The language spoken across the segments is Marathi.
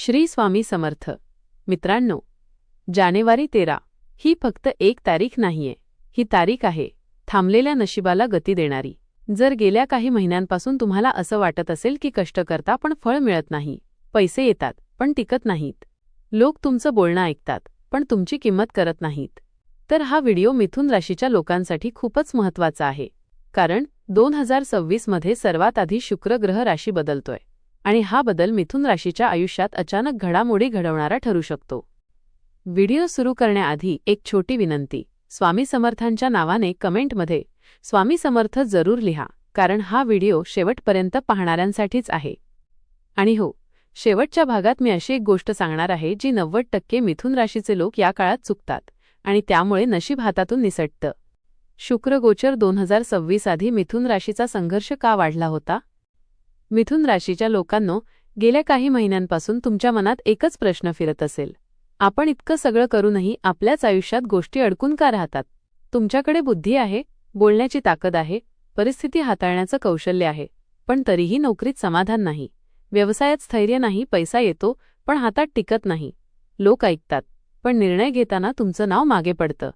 श्री स्वामी समर्थ. मित्रांनो जानेवारी तेरा ही फक्त एक तारीख नाहीये. ही तारीख आहे थांबलेल्या नशिबाला गती देणारी. जर गेल्या काही महिन्यांपासून तुम्हाला असं वाटत असेल की कष्ट करता पण फळ मिळत नाही पैसे येतात पण टिकत नाहीत. लोक तुमचं बोलणं ऐकतात पण तुमची किंमत करत नाहीत. तर हा व्हिडिओ मिथुन राशीच्या लोकांसाठी खूपच महत्त्वाचा आहे. कारण दोन हजार सव्वीसमध्ये सर्वात आधी शुक्र ग्रह राशी बदलतोय. आणि हा बदल मिथुन राशीच्या आयुष्यात अचानक घडामोडी घडवणारा ठरू शकतो. व्हिडिओ सुरू करण्याआधी एक छोटी विनंती. स्वामी समर्थांच्या नावाने कमेंटमध्ये स्वामी समर्थ जरूर लिहा कारण हा व्हिडिओ शेवटपर्यंत पाहणाऱ्यांसाठीच आहे. आणि हो शेवटच्या भागात मी अशी एक गोष्ट सांगणार आहे जी नव्वद टक्के मिथुन राशीचे लोक या काळात चुकतात आणि त्यामुळे नशीब हातातून निसटतं. शुक्रगोचर दोन हजार सव्वीस आधी मिथुन राशीचा संघर्ष का वाढला होता? मिथुन राशीच्या लोकांनो गेल्या काही महिन्यांपासून तुमच्या मनात एकच प्रश्न फिरत असेल. आपण इतकं सगळं करूनही आपल्याच आयुष्यात गोष्टी अडकून का राहतात? तुमच्याकडे बुद्धी आहे बोलण्याची ताकद आहे परिस्थिती हाताळण्याचं कौशल्य आहे पण तरीही नोकरीत समाधान नाही. व्यवसायात स्थैर्य नाही पैसा येतो पण हातात टिकत नाही. लोक ऐकतात पण निर्णय घेताना तुमचं नाव मागे पडतं.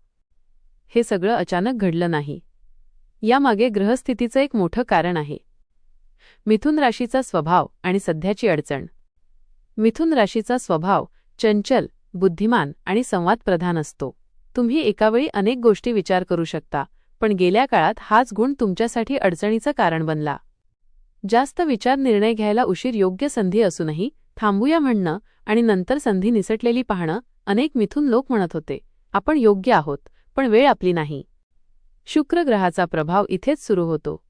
हे सगळं अचानक घडलं नाही. यामागे ग्रहस्थितीचं एक मोठं कारण आहे. मिथुन राशीचा स्वभाव आणि सध्याची अडचण. मिथुन राशीचा स्वभाव चंचल बुद्धिमान आणि संवादप्रधान असतो. तुम्ही एकावेळी अनेक गोष्टी विचार करू शकता पण गेल्या काळात हाच गुण तुमच्यासाठी अडचणीचं कारण बनला. जास्त विचार निर्णय घ्यायला उशीर योग्य संधी असूनही थांबूया म्हणणं आणि नंतर संधी निसटलेली पाहणं अनेक मिथुन लोक म्हणत होते. आपण योग्य आहोत पण वेळ आपली नाही. शुक्र ग्रहाचा प्रभाव इथेच सुरू होतो.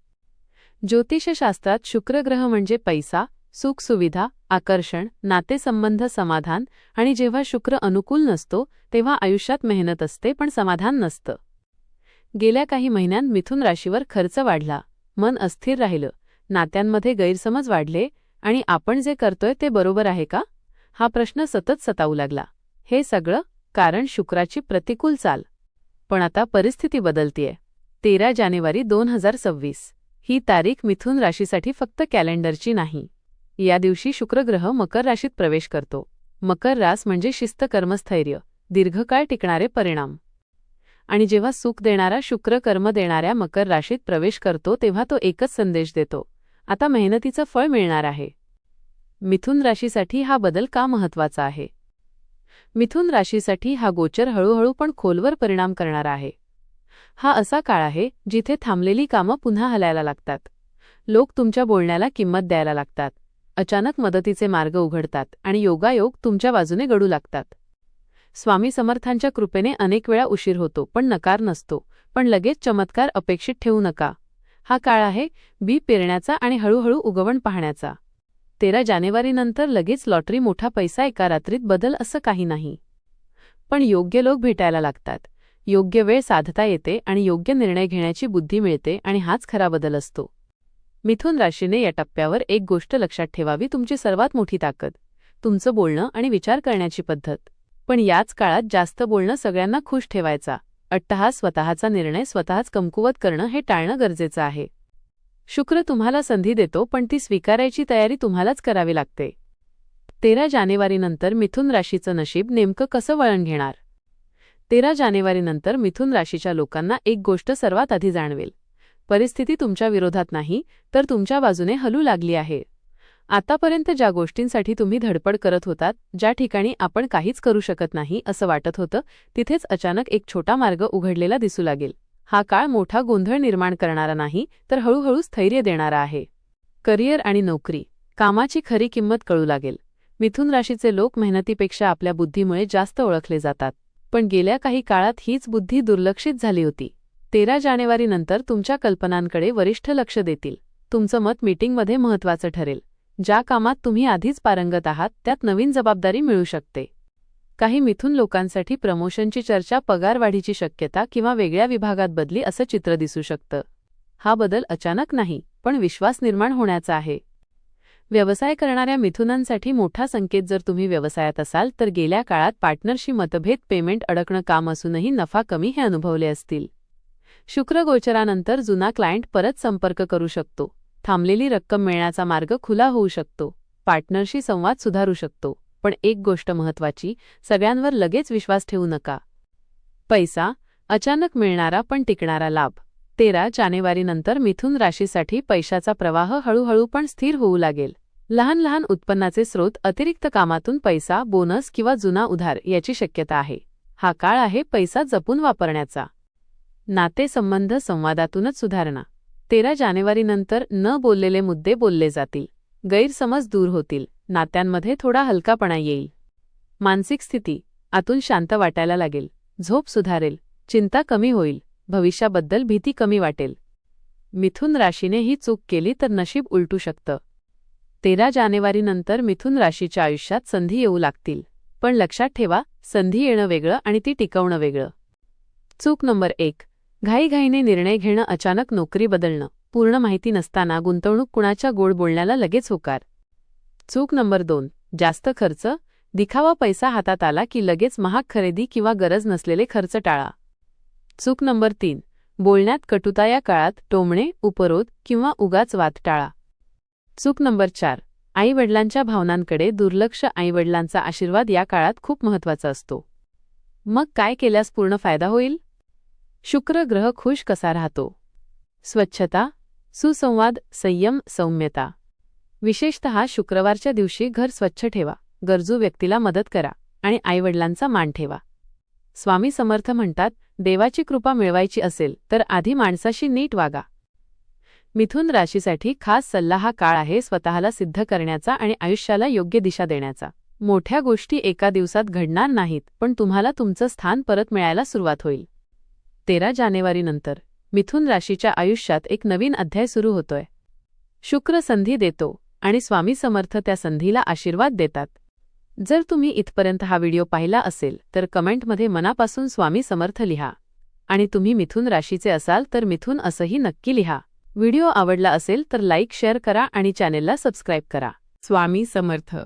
ज्योतिषशास्त्रात शुक्रग्रह म्हणजे पैसा सुखसुविधा आकर्षण नातेसंबंध समाधान आणि जेव्हा शुक्र अनुकूल नसतो तेव्हा आयुष्यात मेहनत असते पण समाधान नसतं. गेल्या काही महिन्यांत मिथुन राशीवर खर्च वाढला. मन अस्थिर राहिलं. नात्यांमध्ये गैरसमज वाढले आणि आपण जे करतोय ते बरोबर आहे का? हा प्रश्न सतत सतावू लागला. हे सगळं कारण शुक्राची प्रतिकूल चाल. पण आता परिस्थिती बदलतीये. तेरा जानेवारी दोन हजार सव्वीस. ही तारीख मिथुन राशीसाठी फक्त कॅलेंडरची नाही. या दिवशी शुक्रग्रह मकर राशीत प्रवेश करतो. मकर रास म्हणजे शिस्त कर्मस्थैर्य दीर्घकाळ टिकणारे परिणाम. आणि जेव्हा सुख देणारा शुक्र कर्म देणाऱ्या मकर राशीत प्रवेश करतो तेव्हा तो एकच संदेश देतो. आता मेहनतीचं फळ मिळणार आहे. मिथुन राशीसाठी हा बदल का महत्त्वाचा आहे? मिथुन राशीसाठी हा गोचर हळूहळू पण खोलवर परिणाम करणारा आहे. हा असा काळ आहे जिथे थांबलेली कामं पुन्हा हलायला लागतात. लोक तुमच्या बोलण्याला किंमत द्यायला लागतात. अचानक मदतीचे मार्ग उघडतात आणि योगायोग तुमच्या बाजूने घडू लागतात. स्वामी समर्थांच्या कृपेने अनेक वेळा उशीर होतो पण नकार नसतो पण लगेच चमत्कार अपेक्षित ठेवू नका. हा काळ आहे बी पेरण्याचा आणि हळूहळू उगवण पाहण्याचा. तेरा जानेवारीनंतर लगेच लॉटरी मोठा पैसा एका रात्रीत बदल असं काही नाही. पण योग्य लोक भेटायला लागतात. योग्य वेळ साधता येते आणि योग्य निर्णय घेण्याची बुद्धी मिळते आणि हाच खरा बदल असतो. मिथुन राशीने या टप्प्यावर एक गोष्ट लक्षात ठेवावी तुमची सर्वात मोठी ताकद तुमचं बोलणं आणि विचार करण्याची पद्धत. पण याच काळात जास्त बोलणं सगळ्यांना खुश ठेवायचा. अट्टहास स्वतःचा निर्णय स्वतःच कमकुवत करणं हे टाळणं गरजेचं आहे. शुक्र तुम्हाला संधी देतो पण ती स्वीकारायची तयारी तुम्हालाच करावी लागते. तेरा जानेवारीनंतर मिथुन राशीचं नशीब नेमकं कसं वळण घेणार? तेरा जानेवारीनंतर मिथुन राशीच्या लोकांना एक गोष्ट सर्वात आधी जाणवेल. परिस्थिती तुमच्या विरोधात नाही तर तुमच्या बाजूने हलू लागली आहे. आतापर्यंत ज्या गोष्टींसाठी तुम्ही धडपड करत होतात ज्या ठिकाणी आपण काहीच करू शकत नाही असं वाटत होतं तिथेच अचानक एक छोटा मार्ग उघडलेला दिसू लागेल. हा काळ मोठा गोंधळ निर्माण करणारा नाही तर हळूहळू स्थैर्य देणारा आहे. करिअर आणि नोकरी. कामाची खरी किंमत कळू लागेल. मिथुन राशीचे लोक मेहनतीपेक्षा आपल्या बुद्धीमुळे जास्त ओळखले जातात. पण गेल्या काही काळात हीच बुद्धी दुर्लक्षित झाली होती. तेरा जानेवारीनंतर तुमच्या कल्पनांकडे वरिष्ठ लक्ष देतील. तुमचं मत मीटिंगमध्ये महत्वाचं ठरेल. ज्या कामात तुम्ही आधीच पारंगत आहात त्यात नवीन जबाबदारी मिळू शकते. काही मिथुन लोकांसाठी प्रमोशनची चर्चा पगारवाढीची शक्यता किंवा वेगळ्या विभागात बदली असं चित्र दिसू शकतं. हा बदल अचानक नाही पण विश्वास निर्माण होण्याचा आहे. व्यवसाय करणाऱ्या मिथुनांसाठी मोठा संकेत जर तुम्ही व्यवसायात असाल तर गेल्या काळात पार्टनरशी मतभेद पेमेंट अडकणं काम असूनही नफा कमी हे अनुभवले असतील. शुक्रगोचरानंतर जुना क्लायंट परत संपर्क करू शकतो. थांबलेली रक्कम मिळण्याचा मार्ग खुला होऊ शकतो. पार्टनरशी संवाद सुधारू शकतो. पण एक गोष्ट महत्वाची सगळ्यांवर लगेच विश्वास ठेवू नका. पैसा अचानक मिळणारा पण टिकणारा लाभ. तेरा जानेवारीनंतर मिथुन राशीसाठी पैशाचा प्रवाह हळूहळू पण स्थिर होऊ लागेल. लहान लहान उत्पन्नाचे स्रोत अतिरिक्त कामातून पैसा बोनस किंवा जुना उधार याची शक्यता आहे. हा काळ आहे पैसा जपून वापरण्याचा. नातेसंबंध संवादातूनच सुधारणा. तेरा जानेवारीनंतर न बोललेले मुद्दे बोलले जातील. गैरसमज दूर होतील. नात्यांमध्ये थोडा हलकापणा येईल. मानसिक स्थिती. आतून शांत वाटायला लागेल. झोप सुधारेल. चिंता कमी होईल. भविष्याबद्दल भीती कमी वाटेल. मिथुन राशीने ही चूक केली तर नशीब उलटू शकतं. तेरा जानेवारीनंतर मिथुन राशीच्या आयुष्यात संधी येऊ लागतील. पण लक्षात ठेवा संधी येणं वेगळं आणि ती टिकवणं वेगळं. चूक नंबर एक. घाईघाईने निर्णय घेणं अचानक नोकरी बदलणं. पूर्ण माहिती नसताना गुंतवणूक कुणाच्या गोड बोलण्याला लगेच होकार. चूक नंबर दोन. जास्त खर्च. दिखावा पैसा हातात आला की लगेच महाग खरेदी किंवा गरज नसलेले खर्च टाळा. चूक नंबर तीन. बोलण्यात कटुता या काळात टोमणे उपरोध किंवा उगाच वाद टाळा. चूक नंबर चार. आईवडिलांच्या भावनांकडे दुर्लक्ष आईवडिलांचा आशीर्वाद या काळात खूप महत्त्वाचा असतो. मग काय केल्यास पूर्ण फायदा होईल? शुक्र ग्रह खुश कसा राहतो? स्वच्छता सुसंवाद संयम सौम्यता. विशेषतः शुक्रवारच्या दिवशी घर स्वच्छ ठेवा गरजू व्यक्तीला मदत करा आणि आईवडिलांचा मान ठेवा. स्वामी समर्थ म्हणतात देवाची कृपा मिळवायची असेल तर आधी माणसाशी नीट वागा. मिथुन राशीसाठी खास सल्ला हा काळ आहे स्वतःला सिद्ध करण्याचा आणि आयुष्याला योग्य दिशा देण्याचा. मोठ्या गोष्टी एका दिवसात घडणार नाहीत पण तुम्हाला तुमचं स्थान परत मिळायला सुरुवात होईल. तेरा जानेवारीनंतर मिथुन राशीच्या आयुष्यात एक नवीन अध्याय सुरू होतोय. शुक्र संधी देतो आणि स्वामी समर्थ त्या संधीला आशीर्वाद देतात. जर तुम्ही इथपर्यंत हा व्हिडिओ पाहिला असेल तर कमेंटमध्ये मनापासून स्वामी समर्थ लिहा. आणि तुम्ही मिथुन राशीचे असाल तर मिथुन असंही नक्की लिहा. व्हिडिओ आवडला असेल तर लाईक शेअर करा आणि चॅनेलला सबस्क्राईब करा. स्वामी समर्थ.